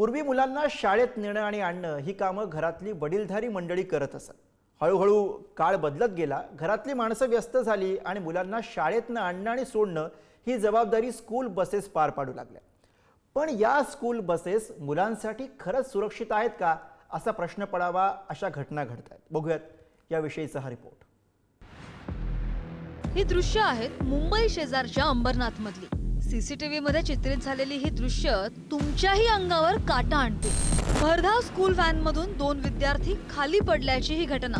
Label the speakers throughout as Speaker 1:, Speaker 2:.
Speaker 1: पूर्वी मुलांना शाळेत नेणं आणि आणणं ही कामं घरातली वडीलधारी मंडळी करत असत. हळूहळू काळ बदलत गेला घरातली माणसं व्यस्त झाली आणि मुलांना शाळेतनं आणणं आणि सोडणं ही जबाबदारी स्कूल बसेस पार पाडू लागल्या. पण या स्कूल बसेस मुलांसाठी खरंच सुरक्षित आहेत का असा प्रश्न पडावा अशा घटना घडत आहेत बघूयात याविषयीचा हा रिपोर्ट.
Speaker 2: ही दृश्य आहेत मुंबई शेजारच्या अंबरनाथ मधली सीसीटीव्ही मध्ये चित्रित झालेली ही दृश्य तुमच्याही अंगावर काटा आणते. भरधाव स्कूल व्हॅन मधून दोन विद्यार्थी खाली पडल्याची ही घटना.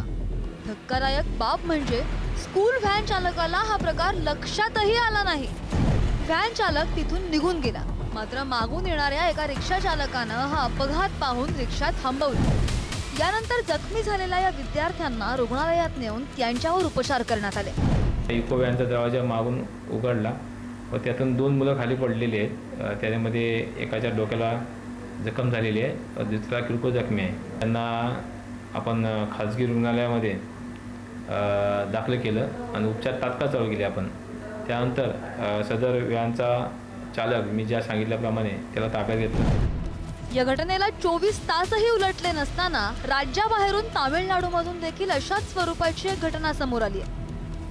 Speaker 2: धक्कादायक बाब म्हणजे स्कूल व्हॅन चालकाला हा प्रकार लक्षातही आला नाही. व्हॅन चालक तिथून निघून गेला. मात्र मागून येणाऱ्या एका रिक्षा चालकानं हा अपघात पाहून रिक्षा थांबवली. यानंतर जखमी झालेल्या या विद्यार्थ्यांना रुग्णालयात नेऊन त्यांच्यावर उपचार करण्यात आले.
Speaker 3: इको व्हॅनचा दरवाजा मागून उघडला. व त्यातून दोन मुलं खाली पडलेली आहेत. त्याच्यामध्ये एकाच्या डोक्याला जखम झालेली आहे व दुसरा किरकोळ जखमी आहे. त्यांना आपण खाजगी रुग्णालयामध्ये दाखल केलं आणि उपचार तात्काळ चालू केले आपण. त्यानंतर सदर व्यानचा चालक मी ज्या सांगितल्याप्रमाणे त्याला ताब्यात घेतलं.
Speaker 2: या घटनेला चोवीस तासही उलटले नसताना राज्याबाहेरून तामिळनाडूमधून देखील अशाच स्वरूपाची एक घटना समोर आली आहे.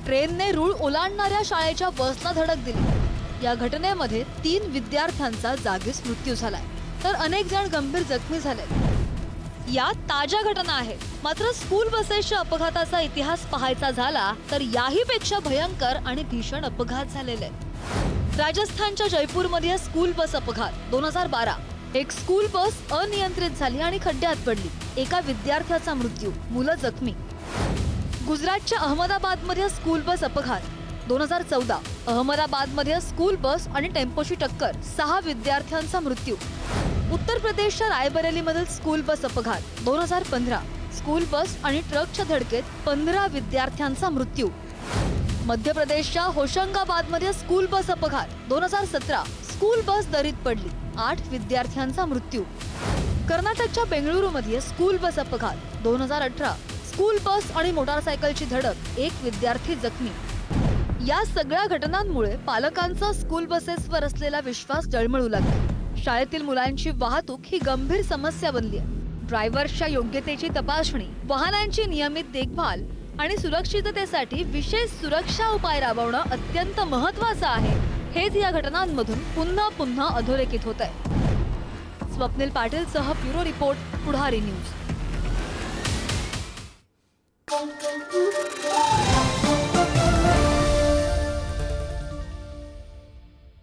Speaker 2: ट्रेनने रूळ ओलांडणाऱ्या शाळेच्या बसला धडक दिली. या घटनेमध्ये तीन विद्यार्थ्यांचा जागीच मृत्यू झालाय. तर अनेक जण गंभीर जखमी झाले या ताज्या घटना आहेत. मात्र स्कूल बसेसच्या अपघाताचा इतिहास पाहायचा झाला तर याही पेक्षा भयंकर आणि भीषण अपघात झालेले आहेत. राजस्थानच्या जयपूरमध्ये स्कूल बस अपघात दोन हजार बारा. एक स्कूल बस अनियंत्रित झाली आणि खड्ड्यात पडली. एका विद्यार्थ्याचा मृत्यू मुलं जखमी. गुजरातच्या अहमदाबादमध्ये स्कूल बस अपघात दोन हजार चौदा अहमदाबादमध्ये स्कूल बस आणि टेम्पोची टक्कर सहा विद्यार्थ्यांचा मृत्यू. उत्तर प्रदेशच्या रायबरेलीमधील स्कूल बस अपघात दोन हजार पंधरा स्कूल बस आणि ट्रकच्या धडकेत पंधरा विद्यार्थ्यांचा मृत्यू. मध्य प्रदेशच्या होशंगाबादमध्ये स्कूल बस अपघात दोन हजार सतरा स्कूल बस दरीत पडली आठ विद्यार्थ्यांचा मृत्यू. कर्नाटकच्या बेंगळुरूमध्ये स्कूल बस अपघात दोन हजार अठरा स्कूल बस आणि मोटारसायकलची धडक एक विद्यार्थी जखमी. या सगळ्या घटनांमुळे पालकांचा स्कूल बसेसवर असलेला विश्वास डळमळू लागला. शाळेतील मुलांची वाहतूक ही गंभीर समस्या बनली आहे. ड्रायव्हर्सच्या योग्यतेची तपासणी वाहनांची नियमित देखभाल आणि सुरक्षिततेसाठी विशेष सुरक्षा उपाय राबवणं अत्यंत महत्वाचं आहे. हेच या घटनांमधून पुन्हा पुन्हा अधोरेखित होत आहे. स्वप्नील पाटीलसह ब्युरो रिपोर्ट पुढारी न्यूज.